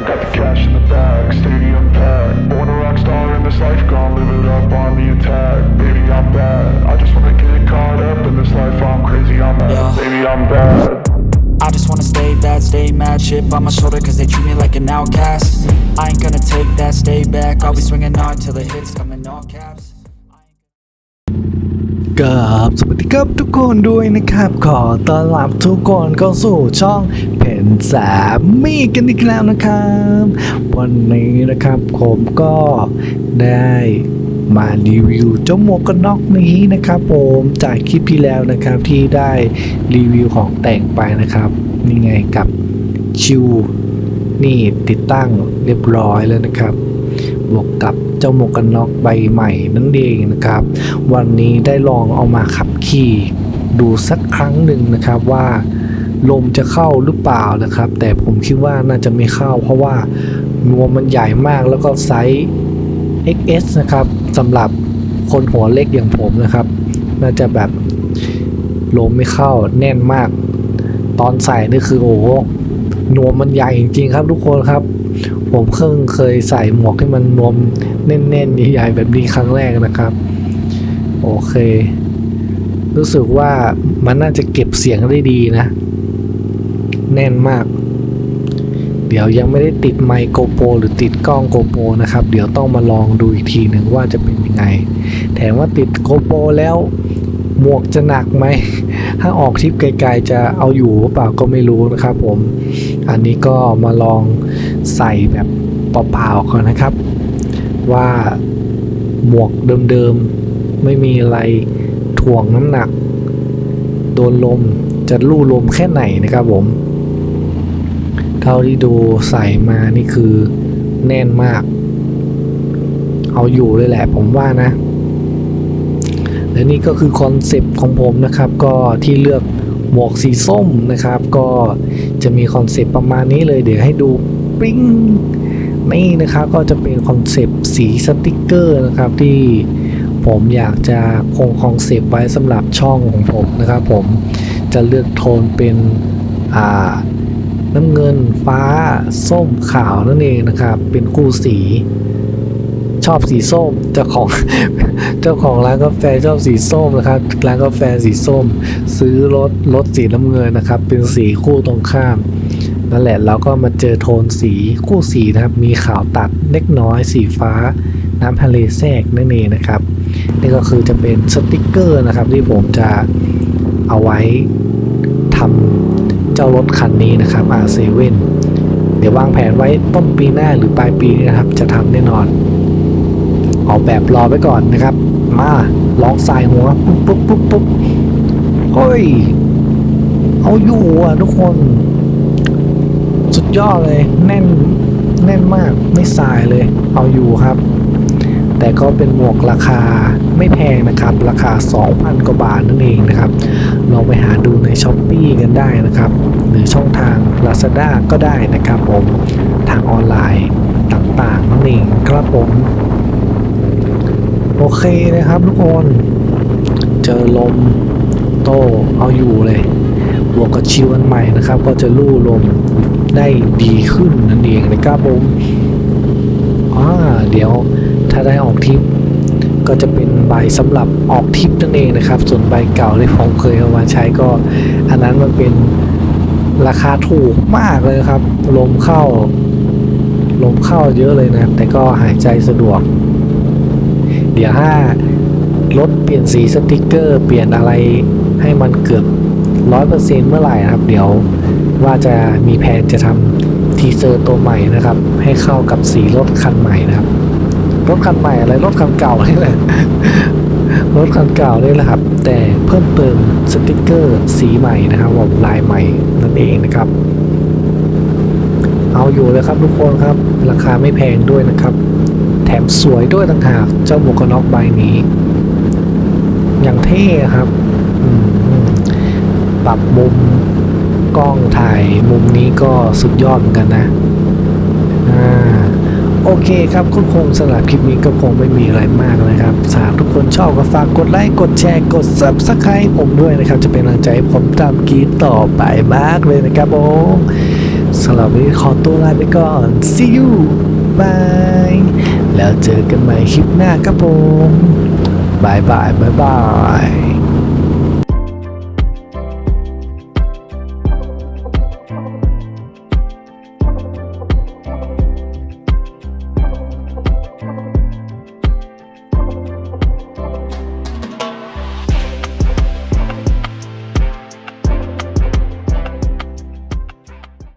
I got the cash in the bag, stadium packed. Born a rock star in this life, gon' live it up on the attack. Baby, I'm bad. I just wanna get caught up in this life. I'm crazy, I'm mad. Yeah. Baby, I'm bad. I just wanna stay bad, stay mad Shit on my shoulder cause they treat me like an outcast I ain't gonna take that, stay back I'll be swinging hard till the hits come in all caps กับสวัสดีครับทุกคนด้วยนะครับ ขอต้อนรับทุกคนเข้าสู่ช่องเพนสามีกันอีกแล้วนะครับ วันนี้นะครับผมก็ได้มารีวิวเจ้าหมวกกันน็อกนี้นะครับผมจากคลิปที่แล้วนะครับที่ได้รีวิวของแต่งไปนะครับ นี่ไงกับชิวนี่ติดตั้งเรียบร้อยแล้วนะครับ บวกกับเจ้าหมวกกันน็อกใบใหม่นั่นเองนะครับ วันนี้ได้ลองเอามาขับขี่ดูสักครั้งหนึ่งนะครับว่าลมจะเข้าหรือเปล่านะครับ แต่ผมคิดว่าน่าจะไม่เข้า เพราะว่านวมมันใหญ่มากแล้วก็ไซส์ XS นะครับสำหรับคนหัวเล็กอย่างผมนะครับ น่าจะแบบลมไม่เข้าแน่นมาก ตอนใส่นี่คือโอ้หนวมมันใหญ่จริงๆครับทุกคนครับ ผมเพิ่งเคยใส่หมวกที่มันนวมแน่นๆใหญ่ๆแบบนี้ครั้งแรกนะครับ โอเค รู้สึกว่ามันน่าจะเก็บเสียงได้ดีนะ แน่นมาก เดี๋ยวยังไม่ได้ติดไมโค์โกโปรหรือติดกล้องโกโปรนะครับ เดี๋ยวต้องมาลองดูอีกทีหนึ่งว่าจะเป็นยังไง แถมว่าติดโกโปรแล้วหมวกจะหนักไหม ถ้าออกทริปไกลๆจะเอาอยู่หรือเปล่าก็ไม่รู้นะครับผม อันนี้ก็มาลอง ใส่แบบเปล่าๆก่อนนะครับ ว่าหมวกเดิมๆ ไม่มีอะไรถ่วงน้ำหนัก โดนลมจะลู่ลมแค่ไหนนะครับผม เท่าที่ดูใส่มานี่คือแน่นมาก เอาอยู่เลยแหละผมว่านะ และนี่ก็คือคอนเซปต์ของผมนะครับ ก็ที่เลือกหมวกสีส้มนะครับ ก็จะมีคอนเซปต์ประมาณนี้เลยเดี๋ยวให้ดู ปิ้งนี่นะครับก็จะเป็นคอนเซปต์สีสติกเกอร์นะครับที่ผมอยากจะคงคอนเซปต์ไว้สำหรับช่องของผมนะครับผมจะเลือกโทนเป็นน้ำเงินฟ้าส้มขาวนั่นเองนะครับ เป็นคู่สีชอบสีส้มเจ้าของเจ้าของร้านกาแฟชอบสีส้มนะครับร้านกาแฟสีส้ม ซื้อรถรถสีน้ำเงินนะครับ เป็นสีคู่ตรงข้าม นั่นแหละเราก็มาเจอโทนสีคู่สีนะครับ มีขาวตัดเล็กน้อยสีฟ้า น้ำทะเลแทรกนั่นเองนะครับ นี่ก็คือจะเป็นสติกเกอร์นะครับ ที่ผมจะเอาไว้ทำเจ้ารถคันนี้นะครับ R7 เดี๋ยววางแผนไว้ต้นปีหน้าหรือปลายปีนี้นะครับ จะทำแน่นอน ออกแบบรอไว้ก่อนนะครับ มาลองใส่หัวปุ๊บปุ๊บปุ๊บปุ๊บเฮ้ยเอาอยู่อะทุกคน ยอดเลย แน่นแน่นมากไม่สายเลย เอาอยู่ครับ แต่ก็เป็นหมวกราคาไม่แพงนะครับ ราคา 2,000 กว่าบาทนั่นเองนะครับ ลองไปหาดูใน s h อ p e e กันได้นะครับ หรือช่องทาง Lazada ก็ได้นะครับผมทางออนไลน์ต่างๆนั่นเองครับผม โอเคนะครับทุกคน เจอลมโตเอาอยู่เลยบวกกับชิวอันใหม่นะครับ ก็จะลู่ลม ได้ดีขึ้นนั่นเองนะครับผมอ่าเดี๋ยวถ้าได้ออกทิปก็จะเป็นใบสำหรับออกทิปนั่นเองนะครับ ส่วนใบเก่าที่ผมเคยเอามาใช้ก็ อันนั้นมันเป็นราคาถูกมากเลยครับ ลมเข้า ลมเข้าเยอะเลยนะแต่ก็หายใจสะดวก เดี๋ยวถ้ารถเปลี่ยนสีสติกเกอร์ เปลี่ยนอะไรให้มันเกือบร้อยเปอร์เซ็นต์เมื่อไหร่นะครับ เดี๋ยว ว่าจะมีแผนจะทำทีเซอร์ตัวใหม่นะครับ ให้เข้ากับสีรถคันใหม่นะครับ รถคันใหม่อะไรรถคันเก่านี่แหละรถคันเก่านี่แหละครับ แต่เพิ่มเติมสติกเกอร์สีใหม่นะครับผมลายใหม่นั่นเองนะครับ เอาอยู่เลยครับทุกคนครับ ราคาไม่แพงด้วยนะครับ แถมสวยด้วยต่างหากเจ้าหมวกกันน็อกใบนี้ อย่างเท่ครับปรับมุม กล้องถ่ายมุมนี้ก็สุดยอดเหมือนกันนะอ่าโอเคครับคุณคงสำหรับคลิปนี้ก็คงไม่มีอะไรมากนะครับสากทุกคนชอบก็ฝากกดไลค์กดแชร์กด subscribe ผมด้วยนะครับ จะเป็นกำลังใจให้ผมทำกีต่อไปมากเลยนะครับผมสำหรับวันนี้ขอตัวลาไปก่อน see you bye แล้วเจอกันใหม่คลิปหน้าครับผมบายบายบายบาย